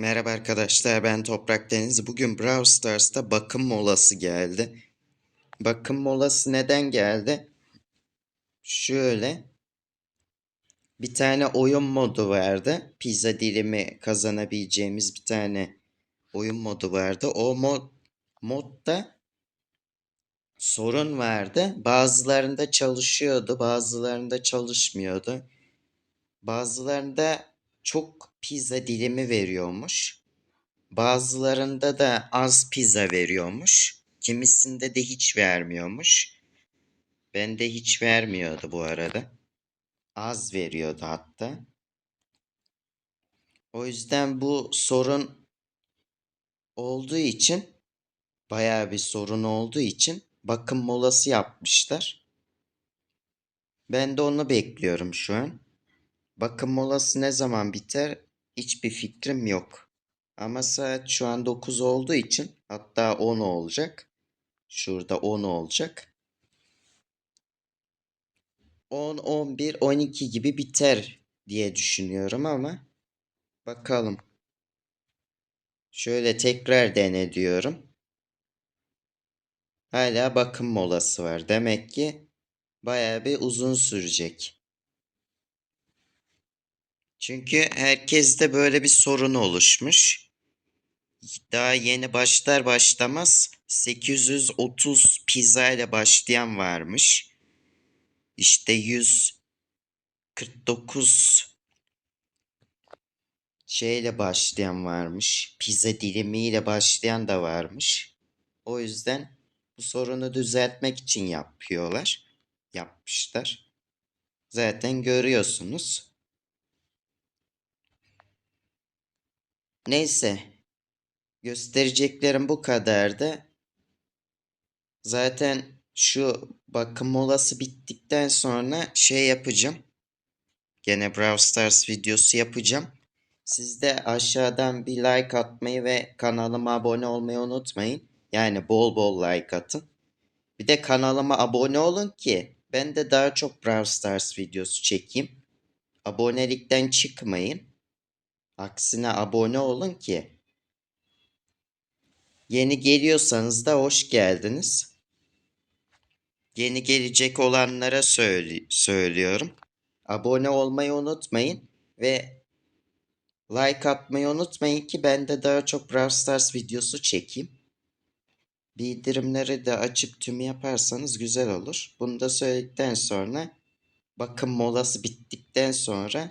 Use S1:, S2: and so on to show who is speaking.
S1: Merhaba arkadaşlar ben Toprak Deniz. Bugün Brawl Stars'ta bakım molası geldi. Bakım molası neden geldi? Şöyle. Bir tane oyun modu vardı. Pizza dilimi kazanabileceğimiz bir tane oyun modu vardı. O mod modda sorun vardı. Bazılarında çalışıyordu, bazılarında çalışmıyordu. Bazılarında çok pizza dilimi veriyormuş. Bazılarında da az pizza veriyormuş. Kimisinde de hiç vermiyormuş. Bende hiç vermiyordu bu arada. Az veriyordu hatta. O yüzden bu sorun olduğu için bayağı bir sorun olduğu için bakım molası yapmışlar. Ben de onu bekliyorum şu an. Bakım molası ne zaman biter? Hiçbir fikrim yok. Ama saat şu an 9 olduğu için hatta 10 olacak. Şurada 10 olacak. 10, 11, 12 gibi biter diye düşünüyorum ama bakalım. Şöyle tekrar dene diyorum. Hala bakım molası var. Demek ki bayağı bir uzun sürecek. Çünkü herkeste böyle bir sorun oluşmuş. Daha yeni başlar başlamaz 830 pizza ile başlayan varmış. İşte 149 şeyle başlayan varmış. Pizza dilimiyle başlayan da varmış. O yüzden bu sorunu düzeltmek için yapıyorlar. Yapmışlar. Zaten görüyorsunuz. Neyse. Göstereceklerim bu kadardı. Zaten şu bakım molası bittikten sonra şey yapacağım. Gene Brawl Stars videosu yapacağım. Siz de aşağıdan bir like atmayı ve kanalıma abone olmayı unutmayın. Yani bol bol like atın. Bir de kanalıma abone olun ki ben de daha çok Brawl Stars videosu çekeyim. Abonelikten çıkmayın. Aksine abone olun ki yeni geliyorsanız da hoş geldiniz. Yeni gelecek olanlara söyle söylüyorum. Abone olmayı unutmayın ve like atmayı unutmayın ki ben de daha çok Brawl Stars videosu çekeyim. Bildirimleri de açıp tüm yaparsanız güzel olur. Bunu da söyledikten sonra bakım molası bittikten sonra